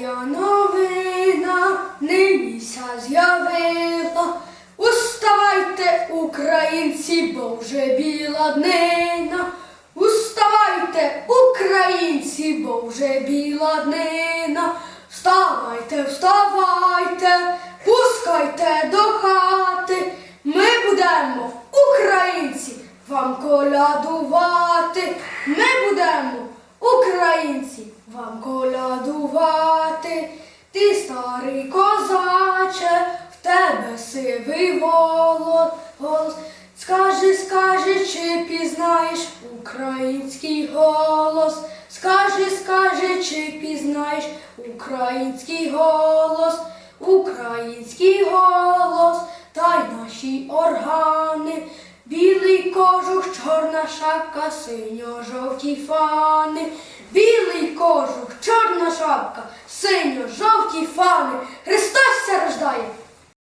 я новина, ниніся з'явила. Уставайте, українці, бо вже біла днина. Уставайте, українці, бо вже біла днина. Вставайте, вставайте, пускайте до хати. Ми будемо, українці, вам колядувати. Ми будемо, українці, вам колядувати. Ти старий козаче, в тебе сивий голос. Скажи, скажи, чи пізнаєш український голос? Скажи, скажи, чи пізнаєш український голос, український голос, та й наші органи. Білий кожух, чорна шапка, синьо-жовті фани. Білий кожух, чорна шапка, синьо-жовті фани.